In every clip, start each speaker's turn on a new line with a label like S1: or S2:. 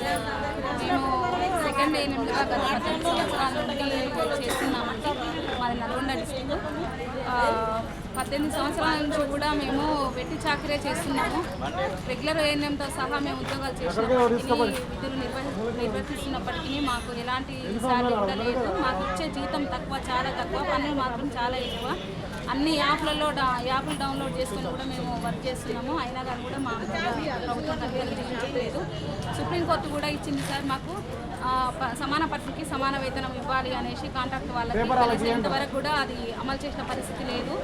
S1: Sir మేము second ఏఎన్ఎంగా గత పద్దెనిమిది సంవత్సరాల నుండి చేస్తున్నామండి. మాది నల్గొండ డిస్టిక్ పద్దెనిమిది సంవత్సరాల నుంచి కూడా మేము వెట్టి చాకరే చేస్తున్నాము. రెగ్యులర్ ఏఎన్ఎంతో సహా మేము ఉద్యోగాలు చేసినప్పటికీ విధులు నిర్వ నిర్వర్తిస్తున్నప్పటికీ మాకు ఎలాంటి శాలరీ కూడా లేదు. మాకు ఇచ్చే జీతం తక్కువ చాలా తక్కువ పనులు మాత్రం చాలా ఎక్కువ. అన్ని యాప్లలో డా యాప్లు డౌన్లోడ్ చేసుకొని కూడా మేము వర్క్ చేస్తున్నాము. అయినా కానీ కూడా మా ప్రభుత్వం కర్యలు సుప్రీంకోర్టు కూడా ఇచ్చింది సార్ మాకు సమాన పట్టికి సమాన వేతనం ఇవ్వాలి అనేసి కాంట్రాక్ట్ వాళ్ళకి ఇంతవరకు కూడా అది అమలు చేసిన పరిస్థితి లేదు.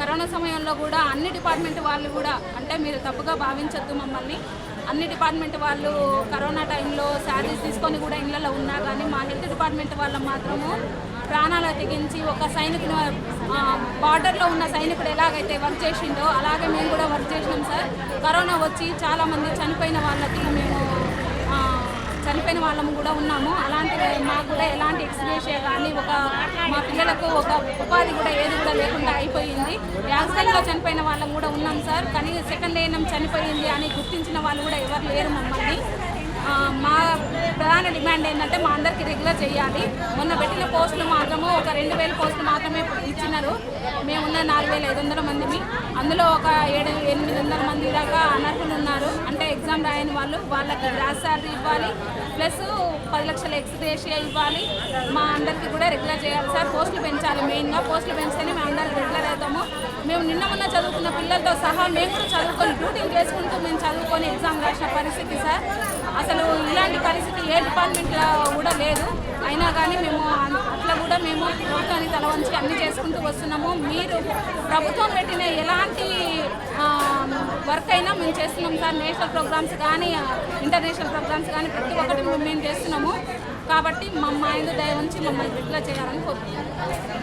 S1: కరోనా సమయంలో కూడా అన్ని డిపార్ట్మెంట్ వాళ్ళు కూడా అంటే మీరు తప్పుగా భావించొద్దు మమ్మల్ని. అన్ని డిపార్ట్మెంట్ వాళ్ళు కరోనా టైంలో శాలరీస్ తీసుకొని కూడా ఇళ్ళలో ఉన్నా కానీ మా హెల్త్ డిపార్ట్మెంట్ వాళ్ళు మాత్రము ప్రాణాలు తెగించి ఒక సైనికుని బార్డర్లో ఉన్న సైనికుడు ఎలాగైతే వర్క్ చేసిండో అలాగే మేము కూడా వర్క్ చేసినాం సార్. కరోనా వచ్చి చాలామంది చనిపోయిన వాళ్ళకి మేము చనిపోయిన వాళ్ళము కూడా ఉన్నాము. అలాంటి మాకు కూడా ఎలాంటి ఎక్స్ప్రెషన్ కానీ ఒక మా పిల్లలకు ఒక ఉపాధి కూడా ఏది కూడా లేకుండా అయిపోయింది. యాక్సిడెంట్లో చనిపోయిన వాళ్ళం కూడా ఉన్నాం సార్. కానీ సెకండ్ ఏనం చనిపోయింది అని గుర్తించిన వాళ్ళు కూడా ఎవరు లేరు మమ్మల్ని. మా ప్రధాన డిమాండ్ ఏంటంటే మా అందరికి రెగ్యులర్ చేయాలి. మొన్న పెట్టిన పోస్టులు మాత్రము ఒక రెండు వేల పోస్టులు మాత్రమే ఇచ్చినారు. మేమున్న నాలుగు వేల ఐదు వందల మందిని. అందులో ఒక ఏడు ఎనిమిది వందల మంది దాకా అనర్హులు ఉన్నారు. అంటే ఎగ్జామ్ రాయని వాళ్ళు వాళ్ళకి గ్రాస్ శాలరీ ఇవ్వాలి. ప్లస్ పది లక్షల ఎక్స్గ్రేషియా ఇవ్వాలి. మా అందరికి కూడా రెగ్యులర్ చేయాలి సార్. పోస్టులు పెంచాలి మెయిన్గా పోస్టులు పెంచితేనే మేము అందరం రెగ్యులర్ అవుతాము. మేము నిన్న మొన్న చదువుకున్న పిల్లలతో సహా మేము కూడా చదువుకొని డ్యూటీ చేసి చదువుకొని ఎగ్జామ్ రాసిన పరిస్థితి సార్. అసలు ఇలాంటి పరిస్థితి ఏ డిపార్ట్మెంట్లో కూడా లేదు. అయినా కానీ మేము అట్లా కూడా మేము ప్రభుత్వాన్ని తల వంచి అన్ని చేసుకుంటూ వస్తున్నాము. మీరు ప్రభుత్వం పెట్టిన ఎలాంటి వర్క్ అయినా మేము చేస్తున్నాం సార్. నేషనల్ ప్రోగ్రామ్స్ కానీ ఇంటర్నేషనల్ ప్రోగ్రామ్స్ కానీ ప్రతి ఒక్కటి మేము చేస్తున్నాము. కాబట్టి మా మా దయ ఉంచి మమ్మల్ని ఇట్లా చేయాలని కోరుతున్నాను